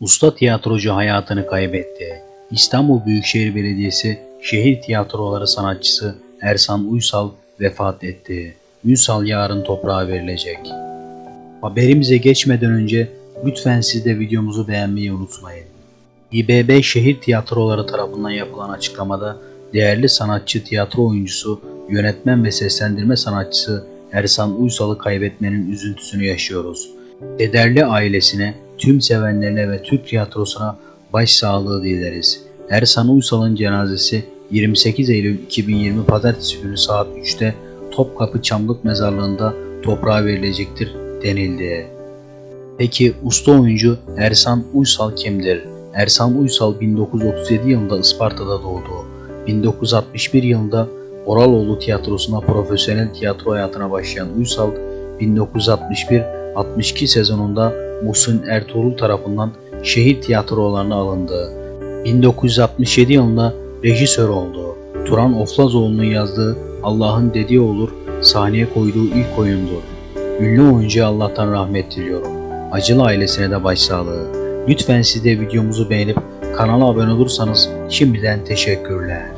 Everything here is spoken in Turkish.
Usta tiyatrocu hayatını kaybetti. İstanbul Büyükşehir Belediyesi şehir tiyatroları sanatçısı Ersan Uysal vefat etti. Uysal yarın toprağa verilecek. Haberimize geçmeden önce lütfen siz de videomuzu beğenmeyi unutmayın. İBB Şehir Tiyatroları tarafından yapılan açıklamada değerli sanatçı, tiyatro oyuncusu, yönetmen ve seslendirme sanatçısı Ersan Uysal'ı kaybetmenin üzüntüsünü yaşıyoruz. Kederli ailesine, tüm sevenlerine ve Türk tiyatrosuna başsağlığı dileriz. Ersan Uysal'ın cenazesi 28 Eylül 2020 Pazartesi günü saat 3'te Topkapı Çamlık Mezarlığı'nda toprağa verilecektir denildi. Peki usta oyuncu Ersan Uysal kimdir? Ersan Uysal 1937 yılında Isparta'da doğdu. 1961 yılında Oraloğlu Tiyatrosu'na profesyonel tiyatro hayatına başlayan Uysal, 1961-62 sezonunda Muhsin Ertuğrul tarafından şehir tiyatrolarına alındı. 1967 yılında rejisör oldu. Turan Oflazoğlu'nun yazdığı Allah'ın dediği olur sahneye koyduğu ilk oyundur. Ünlü oyuncuya Allah'tan rahmet diliyorum. Acılı ailesine de başsağlığı. Lütfen siz de videomuzu beğenip kanala abone olursanız şimdiden teşekkürler.